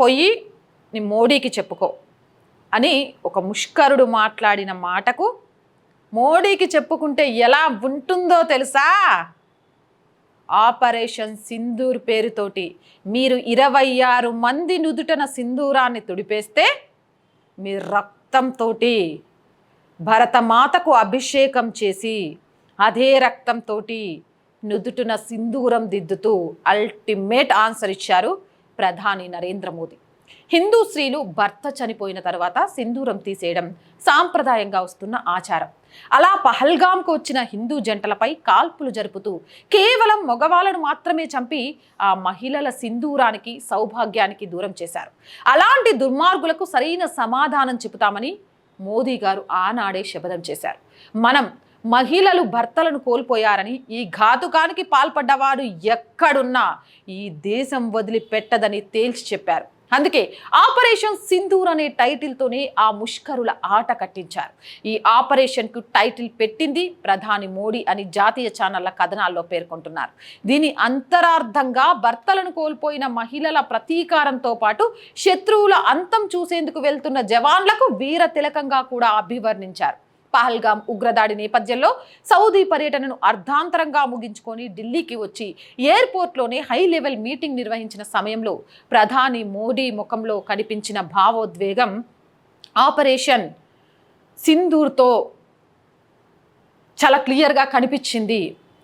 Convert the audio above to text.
పోయి నీ మోడీకి చెప్పుకో అని ఒక ముష్కరుడు మాట్లాడిన మాటకు మోడీకి చెప్పుకుంటే ఎలా ఉంటుందో తెలుసా? ఆపరేషన్ సింధూర్ పేరుతోటి మీరు ఇరవై ఆరు మంది నుదుటన సింధూరాన్ని తుడిపేస్తే మీ రక్తంతో భరతమాతకు అభిషేకం చేసి అదే రక్తంతో నుదుటున సింధూరం దిద్దుతూ అల్టిమేట్ ఆన్సర్ ఇచ్చారు. ప్రధాని నరేంద్ర మోదీ. హిందూ స్త్రీలు భర్త చనిపోయిన తర్వాత సింధూరం తీసేయడం సాంప్రదాయంగా వస్తున్న ఆచారం. అలా పహల్గాంకు వచ్చిన హిందూ జంటలపై కాల్పులు జరుపుతూ కేవలం మగవాళ్ళను మాత్రమే చంపి ఆ మహిళల సింధూరానికి సౌభాగ్యానికి దూరం చేశారు. అలాంటి దుర్మార్గులకు సరైన సమాధానం చెబుతామని మోదీ గారు ఆనాడే శపథం చేశారు. మనం మహిళలు భర్తలను కోల్పోయారని ఈ ఘాతుకానికి పాల్పడ్డవాడు ఎక్కడున్నా ఈ దేశం వదిలిపెట్టదని తేల్చి చెప్పారు. అందుకే ఆపరేషన్ సింధూర్ అనే టైటిల్తోనే ఆ ముష్కరుల ఆట కట్టించారు. ఈ ఆపరేషన్కు టైటిల్ పెట్టింది ప్రధాని మోడీ అని జాతీయ ఛానళ్ళ కథనాల్లో పేర్కొంటున్నారు. దీని అంతరార్థంగా భర్తలను కోల్పోయిన మహిళల ప్రతీకారంతో పాటు శత్రువుల అంతం చూసేందుకు వెళ్తున్న జవాన్లకు వీర తిలకంగా కూడా అభివర్ణించారు. పహల్గాం ఉగ్రదాడి నేపథ్యంలో సౌదీ పర్యటనను అర్ధాంతరంగా ముగించుకొని ఢిల్లీకి వచ్చి ఎయిర్పోర్ట్లోనే హై లెవెల్ మీటింగ్ నిర్వహించిన సమయంలో ప్రధాని మోడీ ముఖంలో కనిపించిన భావోద్వేగం ఆపరేషన్ సింధూర్తో చాలా క్లియర్గా కనిపించింది.